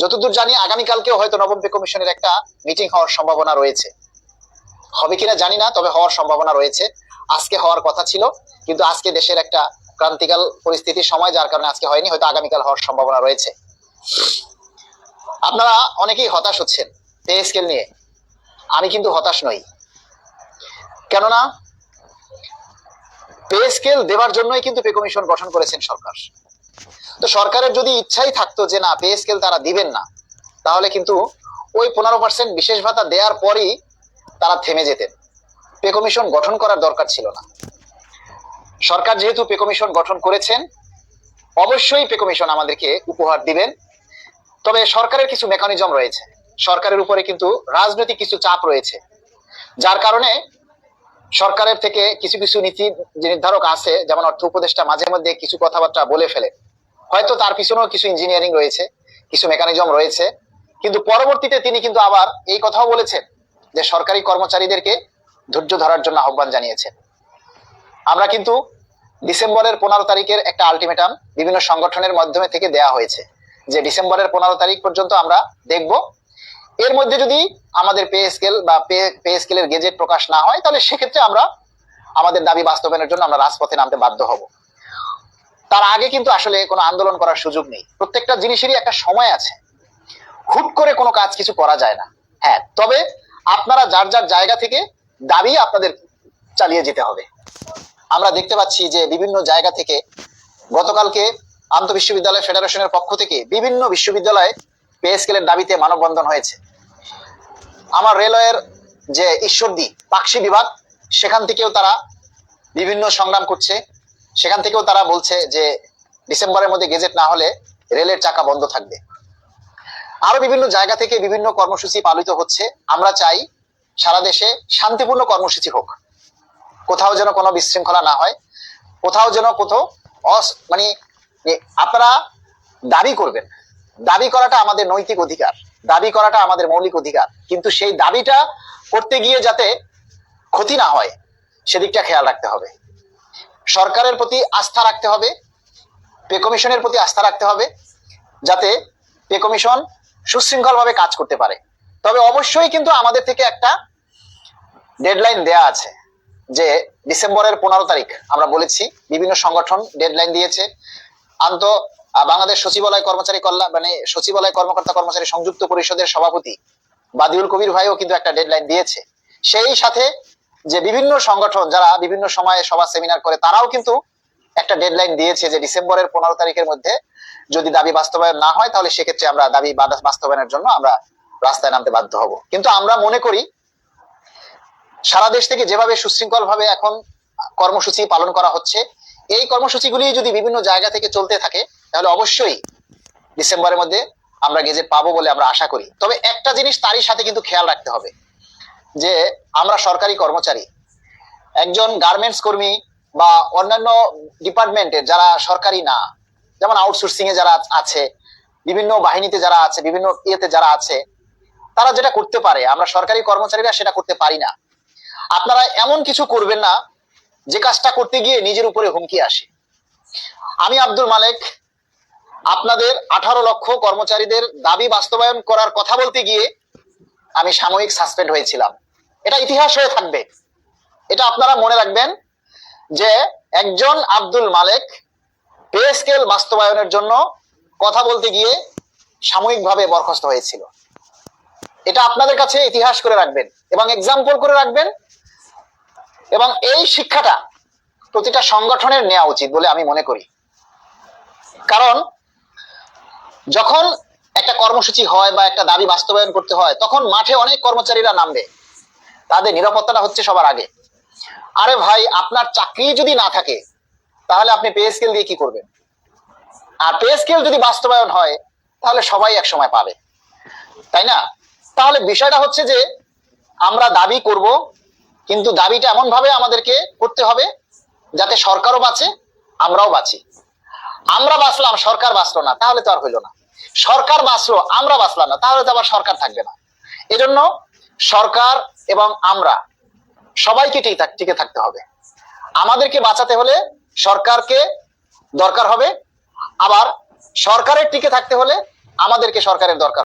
যতদূর জানি, আগামীকালকেও হয়তো নবম কমিশনের একটা মিটিং হওয়ার সম্ভাবনা রয়েছে। হবে কিনা জানি না, তবে হওয়ার সম্ভাবনা রয়েছে। আজকে হওয়ার কথা ছিল, কিন্তু আজকে দেশের একটা ক্রান্তিকাল পরিস্থিতির সময় যার কারণে আজকে হয়নি, হয়তো আগামীকাল হওয়ার সম্ভাবনা রয়েছে। আপনারা অনেকেই হতাশ হচ্ছেন পে স্কেল নিয়ে। আমি কিন্তু হতাশ নই। কেননা, পে স্কেল দেওয়ার জন্যই কিন্তু পে কমিশন গঠন করেছেন সরকার। তো সরকারের যদি ইচ্ছাই থাকতো যে না পে স্কেল তারা দিবেন না, তাহলে কিন্তু ওই পনেরো পার্সেন্ট বিশেষ ভাতা দেওয়ার পরই তারা থেমে যেতেন। পে কমিশন গঠন করার দরকার ছিল না। সরকার যেহেতু পে কমিশন গঠন করেছেন, অবশ্যই পে কমিশন আমাদেরকে উপহার দিবেন। তবে সরকারের কিছু মেকানিজম রয়েছে। সরকারের উপরে কিন্তু রাজনৈতিক কিছু চাপ রয়েছে। যার কারণে সরকারের থেকে কিছু কিছু নীতি নির্ধারক আছে, যেমন অর্থ উপদেষ্টা মাঝে মধ্যে কিছু কথাবার্তা বলে ফেলে। হয়তো তার পিছনেও কিছু ইঞ্জিনিয়ারিং রয়েছে, কিছু মেকানিজম রয়েছে, কিন্তু পরবর্তীতে তিনি কিন্তু আবার এই কথাও বলেছেন যে সরকারি কর্মচারীদেরকে ধৈর্য ধরার জন্য আহ্বান জানিয়েছেন। আমরা কিন্তু ডিসেম্বরের পনেরো তারিখের একটা আলটিমেটাম বিভিন্ন সংগঠনের মাধ্যমে থেকে দেয়া হয়েছে যে ডিসেম্বরের পনেরো তারিখ পর্যন্ত আমরা দেখব। এর মধ্যে যদি আমাদের পে স্কেল বা পে পে স্কেলের গেজেট প্রকাশ না হয়, তাহলে সেক্ষেত্রে আমরা আমাদের দাবি বাস্তবায়নের জন্য আমরা রাজপথে নামতে বাধ্য হব। তার আগে কিন্তু আসলে কোনো আন্দোলন করার সুযোগ নেই। প্রত্যেকটা জিনিসেরই একটা সময় আছে। হুট করে কোনো কাজ কিছু করা যায় না। হ্যাঁ তবে আপনারা যার যার জায়গা থেকে দাবি আপনাদের চালিয়ে যেতে হবে। আমরা দেখতে পাচ্ছি যে বিভিন্ন জায়গা থেকে গতকালকে আন্ত বিশ্ববিদ্যালয় ফেডারেশনের পক্ষ থেকে বিভিন্ন বিশ্ববিদ্যালয়ে পে স্কেলের দাবিতে মানববন্ধন হয়েছে। আমার রেলওয়ের যে ঈশ্বরদী, পাকশি বিভাগ, সেখান থেকেও তারা বিভিন্ন সংগ্রাম করছে। সেখান থেকেও তারা বলছে যে ডিসেম্বরের মধ্যে গেজেট না হলে রেলের চাকা বন্ধ থাকবে। আরও বিভিন্ন জায়গা থেকে বিভিন্ন কর্মসূচি পালিত হচ্ছে। আমরা চাই সারা দেশে শান্তিপূর্ণ কর্মসূচি হোক। কোথাও যেন কোনো বিশৃঙ্খলা না হয়। কোথাও যেন কোথাও অস মানে আপনারা দাবি করবেন। দাবি করাটা আমাদের নৈতিক অধিকার। দাবি করাটা আমাদের মৌলিক অধিকার। কিন্তু সেই দাবিটা করতে গিয়ে যাতে ক্ষতি না হয়, সেদিকটা খেয়াল রাখতে হবে। সরকারের প্রতি আস্থা রাখতে হবে, পে কমিশনের প্রতি আস্থা রাখতে হবে, যাতে পে কমিশন সুশৃঙ্খলভাবে কাজ করতে পারে। তবে অবশ্যই কিন্তু আমাদের থেকে একটা ডেডলাইন দেয়া আছে যে ডিসেম্বরের পনেরো তারিখ আমরা বলেছি, বিভিন্ন সংগঠন ডেডলাইন দিয়েছে। আন্ত বাংলাদেশ সচিবালয় কর্মচারী কল্যাণ মানে সচিবালয় কর্মকর্তা কর্মচারী সংযুক্ত পরিষদের সভাপতি বাদিউল কবির ভাইও কিন্তু একটা ডেডলাইন দিয়েছে। সেই সাথে যে বিভিন্ন সংগঠন যারা বিভিন্ন সময়ে সভা সেমিনার করে, তারাও কিন্তু একটা ডেডলাইন দিয়েছে যে ডিসেম্বরের পনেরো তারিখের মধ্যে যদি দাবি বাস্তবায়ন না হয়, তাহলে সেক্ষেত্রে আমরা দাবি বাস্তবায়নের জন্য আমরা রাস্তায় নামতে বাধ্য হব। কিন্তু আমরা মনে করি, সারা দেশ থেকে যেভাবে সুশৃঙ্খল ভাবে এখন কর্মসূচি পালন করা হচ্ছে, এই কর্মসূচিগুলি যদি বিভিন্ন জায়গা থেকে চলতে থাকে, তাহলে অবশ্যই ডিসেম্বরের মধ্যে আমরা গেজেট পাবো বলে আমরা আশা করি। তবে একটা জিনিস তারই সাথে কিন্তু খেয়াল রাখতে হবে। যে আমরা সরকারি কর্মচারী। একজন গার্মেন্টস কর্মী বা অন্যান্য ডিপার্টমেন্টের যারা সরকারি না, যেমন আউটসোর্সিং এ যারা আছে, বিভিন্ন বাহিনীতে যারা আছে, বিভিন্ন ইয়েতে যারা আছে, তারা যেটা করতে পারে, আমরা সরকারি কর্মচারীরা সেটা করতে পারি না। আপনারা এমন কিছু করবেন না, যে কাজটা করতে গিয়ে নিজের উপরে হুমকি আসে। আমি আব্দুল মালেক, আপনাদের আঠারো লক্ষ কর্মচারীদের দাবি বাস্তবায়ন করার কথা বলতে গিয়ে আমি সাময়িক সাসপেন্ড হয়েছিলাম। এটা ইতিহাস হয়ে থাকবে। এটা আপনারা মনে রাখবেন যে একজন আব্দুল মালেক পে স্কেল বাস্তবায়নের জন্য কথা বলতে গিয়ে সাময়িকভাবে বরখাস্ত হয়েছিল। এটা আপনাদের কাছে ইতিহাস করে রাখবেন এবং এক্সাম্পল করে রাখবেন এবং এই শিক্ষাটা প্রতিটা সংগঠনের নেওয়া উচিত বলে আমি মনে করি। কারণ যখন একটা কর্মসূচি হয় বা একটা দাবি বাস্তবায়ন করতে হয়, তখন মাঠে অনেক কর্মচারীরা নামবে। তাদের নিরাপত্তাটা হচ্ছে সবার আগে। আরে ভাই, আপনার চাকরি যদি না থাকে, তাহলে আপনি পে স্কেল দিয়ে কি করবেন? আর পে স্কেল যদি বাস্তবায়ন হয়, তাহলে সবাই এক সময় পাবে। তাই না? তাহলে বিষয়টা হচ্ছে যে, আমরা দাবি করব, কিন্তু দাবিটা এমন ভাবে আমাদেরকে করতে হবে, যাতে সরকারও বাঁচে, আমরাও বাঁচি। আমরা বাঁচলাম, সরকার বাঁচলো না, তাহলে তো আর হইল না। সরকার বাঁচলো, আমরা বাঁচলাম না, তাহলে তো আবার সরকার থাকবে না। এজন্য সরকার এবং আমরা সবাইকে টিকে থাকতে হবে। আমাদেরকে বাঁচাতে হলে সরকারকে দরকার হবে। আবার সরকারের টিকে থাকতে হলে আমাদেরকে সরকারের দরকার